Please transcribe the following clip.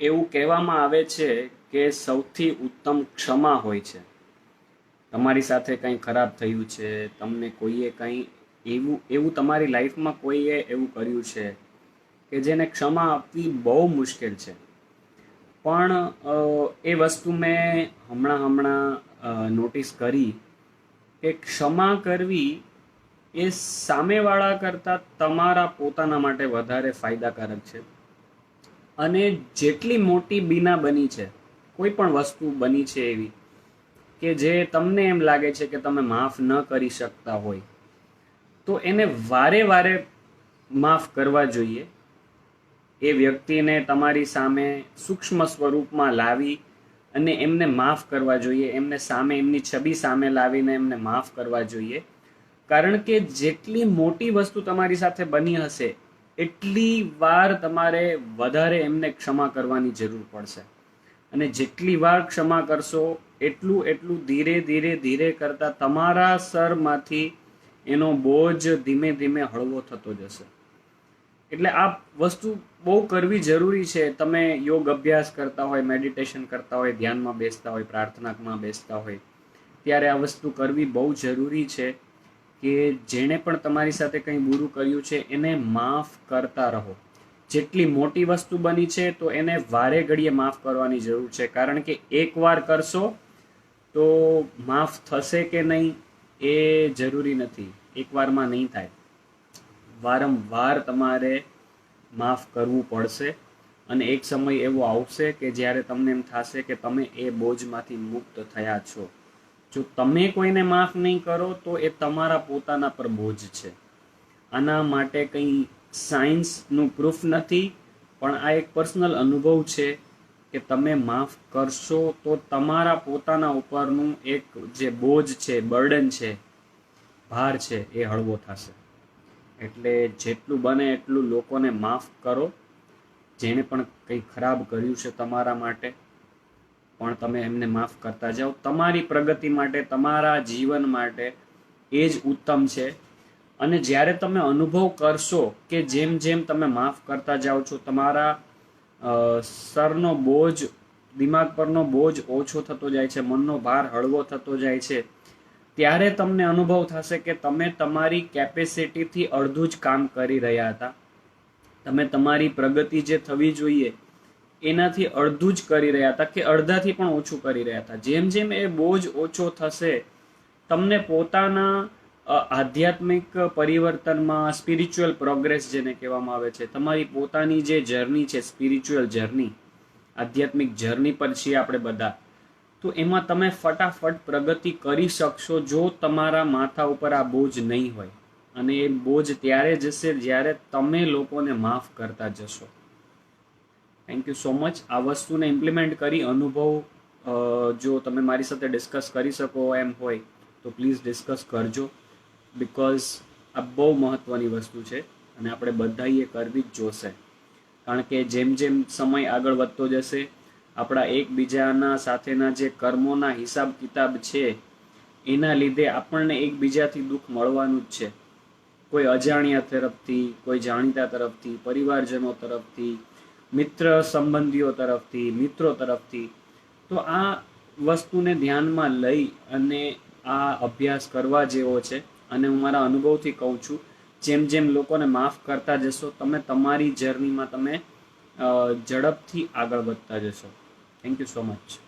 એવું કહેવામાં આવે છે કે સૌથી ઉત્તમ ક્ષમા હોય છે. તમારી સાથે કંઈ ખરાબ થયું છે, તમને કોઈએ કંઈ એવું એવું તમારી લાઈફમાં કોઈએ એવું કર્યું છે કે જેને ક્ષમા આપવી બહુ મુશ્કેલ છે. પણ એ વસ્તુ મેં હમણાં હમણાં નોટિસ કરી કે ક્ષમા કરવી એ સામેવાળા કરતાં તમારા પોતાના માટે વધારે ફાયદાકારક છે. અને જેટલી મોટી બીના બની છે, કોઈ પણ વસ્તુ બની છે એવી, કે જે તમને એમ લાગે છે કે તમે માફ ન કરી શકતા હોય, તો એને વારે વારે માફ કરવા જોઈએ. એ વ્યક્તિને તમારી સામે સૂક્ષ્મ સ્વરૂપમાં લાવી અને એમને માફ કરવા જોઈએ, એમને સામે, એમની છબી સામે લાવીને એમને માફ કરવા જોઈએ. કારણ કે જેટલી મોટી વસ્તુ તમારી સાથે બની હશે એટલી વાર તમારે વધારે એમને ક્ષમા કરવાની જરૂર પડશે. અને જેટલી વાર ક્ષમા કરશો, એટલું એટલું ધીરે ધીરે ધીરે કરતા તમારા સરમાંથી એનો બોજ ધીમે ધીમે હળવો થતો જશે. એટલે આ વસ્તુ બહુ કરવી જરૂરી છે. તમે યોગ અભ્યાસ કરતા હોય, મેડિટેશન કરતા હોય, ધ્યાનમાં બેસતા હોય, પ્રાર્થનામાં બેસતા હોય, ત્યારે આ વસ્તુ કરવી બહુ જરૂરી છે. કે જેણે પણ તમારી સાથે કંઈ બુરું કર્યું છે, એને માફ કરતા રહો. જેટલી મોટી વસ્તુ બની છે, તો એને વારે ઘડીએ માફ કરવાની જરૂર છે. કારણ કે એકવાર કરશો, તો માફ થશે કે નહીં, એ જરૂરી નથી. એકવારમાં નહીં થાય. વારંવાર તમારે માફ કરવું પડશે અને એક સમય એવો આવશે કે જ્યારે તમને એમ થશે કે તમે એ બોજમાંથી મુક્ત થયા છો. જો તમે કોઈને માફ નહીં કરો, તો એ તમારા પોતાના પર બોજ છે. આના માટે કંઈ સાયન્સનું પ્રૂફ નથી, પણ આ એક પર્સનલ અનુભવ છે કે તમે માફ કરશો તો તમારા પોતાના ઉપરનું એક જે બોજ છે, બર્ડન છે, ભાર છે, એ હળવો થશે. એટલે જેટલું બને એટલું લોકોને માફ કરો. જેણે પણ કંઈ ખરાબ કર્યું છે તમારા માટે પણ તમે એમને માફ કરતા જાઓ. તમારી પ્રગતિ માટે, તમારા જીવન માટે એ જ ઉત્તમ છે. અને જ્યારે તમે અનુભવ કરશો કે જેમ જેમ તમે માફ કરતા જાઓ છો, તમારા સરનો બોજ, દિમાગ પરનો બોજ ઓછો થતો જાય છે, મનનો ભાર હળવો થતો જાય છે, ત્યારે તમને અનુભવ થશે કે તમે તમારી કેપેસિટીથી અડધું જ કામ કરી રહ્યા હતા. તમે તમારી પ્રગતિ જે થવી જોઈએ એનાથી અડધું જ કરી રહ્યા હતા કે અડધાથી પણ ઓછું કરી રહ્યા હતા. જેમ જેમ એ બોજ ઓછો થશે, તમને પોતાના આધ્યાત્મિક પરિવર્તનમાં સ્પિરિચ્યુઅલ પ્રોગ્રેસ જેને કહેવામાં આવે છે, તમારી પોતાની જે જર્ની છે સ્પિરિચ્યુઅલ જર્ની આધ્યાત્મિક જર્ની પર છીએ આપણે બધા, તો એમાં તમે ફટાફટ પ્રગતિ કરી શકશો જો તમારા માથા ઉપર આ બોજ નહીં હોય. અને એ બોજ ત્યારે જશે જ્યારે તમે લોકોને માફ કરતા જશો. થેન્ક યુ સો મચ આ વસ્તુને ઇમ્પ્લિમેન્ટ કરી અનુભવ જો તમે મારી સાથે ડિસ્કસ કરી શકો એમ હોય, તો પ્લીઝ ડિસ્કસ કરજો. બિકોઝ આ બહુ મહત્ત્વની વસ્તુ છે અને આપણે બધાએ કરવી જ જોશે. કારણ કે જેમ જેમ સમય આગળ વધતો જશે, આપણા એકબીજાના સાથેના જે કર્મોના હિસાબ કિતાબ છે, એના લીધે આપણને એકબીજાથી દુઃખ મળવાનું જ છે. કોઈ અજાણ્યા તરફથી, કોઈ જાણીતા તરફથી, પરિવારજનો તરફથી મિત્ર સંબંધીઓ તરફથી, મિત્રો તરફથી, તો આ વસ્તુને ધ્યાનમાં લઈ અને આ અભ્યાસ કરવા જેવો છે અને હું મારા અનુભવથી કહું છું, જેમ જેમ લોકોને માફ કરતા જશો, તમે તમારી જર્નીમાં તમે ઝડપથી આગળ વધતા જશો. Thank you so much